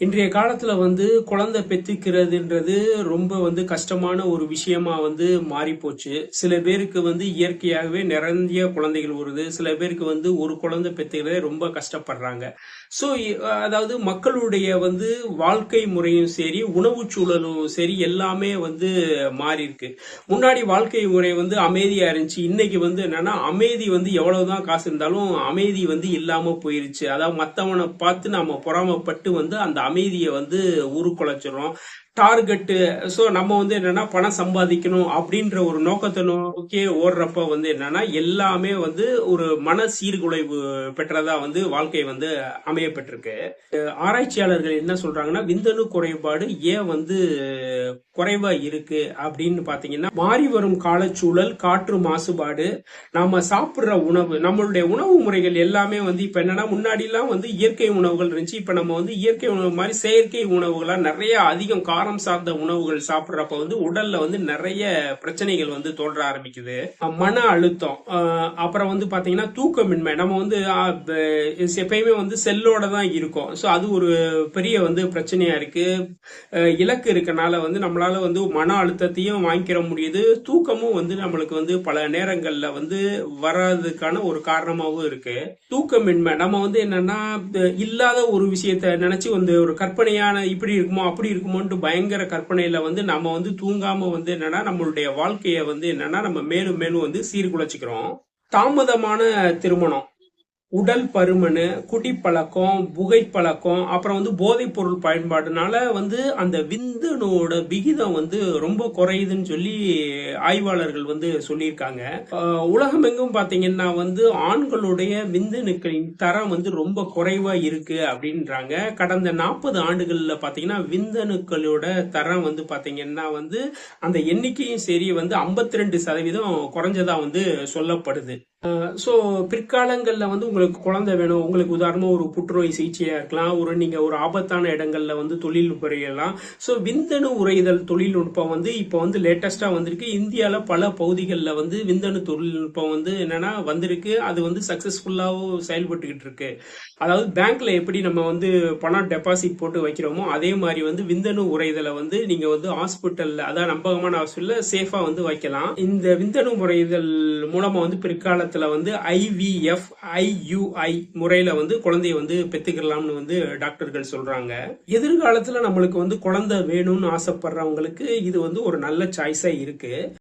இன்றைய காலத்துல வந்து குழந்தை பெற்றுக்கிறதுன்றது ரொம்ப வந்து கஷ்டமான ஒரு விஷயமா வந்து மாறி போச்சு சில பேருக்கு வந்து இயற்கையாகவே நிறைய குழந்தைகள் வருது. சில பேருக்கு வந்து ஒரு குழந்தை பெத்துக்கிறதே ரொம்ப கஷ்டப்படுறாங்க. ஸோ அதாவது மக்களுடைய வந்து வாழ்க்கை முறையும் சரி உணவு சூழலும் சரி எல்லாமே வந்து மாறி இருக்கு முன்னாடி வாழ்க்கை முறை வந்து அமைதியா இருந்துச்சு. இன்னைக்கு வந்து என்னன்னா அமைதி வந்து எவ்வளவுதான் காசு இருந்தாலும் அமைதி வந்து இல்லாம போயிருச்சு. அதாவது மத்தவனை பார்த்து நம்ம பொறாமப்பட்டு வந்து அந்த அமைதியை வந்து உருக்குலைச்சிரும் டார்கெட்டு ஸோ நம்ம வந்து என்னன்னா பணம் சம்பாதிக்கணும் அப்படின்ற ஒரு நோக்கத்தை நோக்கி ஓடுறப்ப வந்து என்னன்னா எல்லாமே வந்து ஒரு மன சீர்குலைவு பெற்றதா வந்து வாழ்க்கை வந்து அமைய பெற்றிருக்கு ஆராய்ச்சியாளர்கள் என்ன சொல்றாங்கன்னா விந்தணு குறைபாடு ஏன் வந்து குறைவா இருக்கு அப்படின்னு பாத்தீங்கன்னா மாறி வரும் காலச்சூழல் காற்று மாசுபாடு நாம சாப்பிடுற உணவு நம்மளுடைய உணவு முறைகள் எல்லாமே வந்து இப்ப என்னன்னா முன்னாடி எல்லாம் வந்து இயற்கை உணவுகள் இருந்துச்சு இப்ப நம்ம வந்து இயற்கை உணவு மாதிரி செயற்கை உணவுகளா நிறைய அதிகம் காரம் சார்ந்த உணவுகள் சாப்பிட்றப்ப வந்து உடல்ல வந்து நிறைய பிரச்சனைகள் வந்து தோன்ற ஆரம்பிக்குது. மன அழுத்தம் அப்புறம் வந்து பாத்தீங்கன்னா தூக்கமின்மை. நம்ம வந்து எப்பயுமே வந்து செல்லோட தான் இருக்கும். ஸோ அது ஒரு பெரிய வந்து பிரச்சனையா இருக்கு. இலக்கு இருக்கனால வந்து நம்மளால வந்து மன அழுத்தத்தையும் வாங்கிக்கிற முடியுது. தூக்கமும் வந்து நம்மளுக்கு வந்து பல நேரங்கள்ல வந்து வராதுக்கான ஒரு காரணமாகவும் இருக்கு. தூக்கமின்மை. நம்ம வந்து என்னன்னா இல்லாத ஒரு விஷயத்த நினைச்சு வந்து ஒரு கற்பனையான இப்படி இருக்குமோ அப்படி இருக்குமோன்ட்டு பயங்கர கற்பனையில வந்து நம்ம வந்து தூங்காம வந்து என்னன்னா நம்மளுடைய வாழ்க்கைய வந்து என்னன்னா நம்ம மேலும் மேலும் வந்து சீர்குலைச்சிக்கிறோம். தாமதமான திருமணம். உடல் பருமனு குடிப்பழக்கம் புகைப்பழக்கம் அப்புறம் வந்து போதைப் பொருள் பயன்பாடுனால வந்து அந்த விந்தணுவோட விகிதம் வந்து ரொம்ப குறையுதுன்னு சொல்லி ஆய்வாளர்கள் வந்து சொல்லியிருக்காங்க. உலகம் எங்கும் பார்த்தீங்கன்னா வந்து ஆண்களுடைய விந்தணுக்களின் தரம் வந்து ரொம்ப குறைவா இருக்கு அப்படின்றாங்க. கடந்த நாற்பது ஆண்டுகளில் பார்த்தீங்கன்னா விந்தணுக்களோட தரம் வந்து பார்த்தீங்கன்னா வந்து அந்த எண்ணிக்கையும் சரி வந்து ஐம்பத்தி ரெண்டு சதவீதம் குறைஞ்சதா வந்து சொல்லப்படுது. ஸோ பிற்காலங்களில் வந்து உங்களுக்கு குழந்தை வேணும் உங்களுக்கு உதாரணமாக ஒரு புற்றுநோய் சிகிச்சையாக இருக்கலாம் ஒரு நீங்கள் ஒரு ஆபத்தான இடங்களில் வந்து தொழில் புரியலாம் ஸோ விந்தணு உரைதல் தொழில்நுட்பம் வந்து இப்போ வந்து லேட்டஸ்ட்டாக வந்திருக்கு. இந்தியாவில் பல பகுதிகளில் வந்து விந்தணு தொழில்நுட்பம் வந்து என்னென்னா வந்திருக்கு. அது வந்து சக்ஸஸ்ஃபுல்லாகவும் செயல்பட்டுக்கிட்டு இருக்கு. அதாவது பேங்க்ல எப்படி நம்ம வந்து பணம் டெபாசிட் போட்டு வைக்கிறோமோ அதே மாதிரி வந்து விந்தணு உரைதலை வந்து நீங்கள் வந்து ஹாஸ்பிட்டலில் அதாவது நம்பகமான ஹாஸ்பிட்டலில் சேஃபாக வந்து வைக்கலாம். இந்த விந்தணு உரைதல் மூலமாக வந்து பிற்காலத்தில் வந்து ஐவிஎஃப் யூஐ முறையில வந்து குழந்தைய வந்து பெத்துக்கலாம்னு வந்து டாக்டர்கள் சொல்றாங்க. எதிர்காலத்துல நம்மளுக்கு வந்து குழந்தை வேணும்னு ஆசைப்படுறவங்களுக்கு இது வந்து ஒரு நல்ல சாய்ஸா இருக்கு.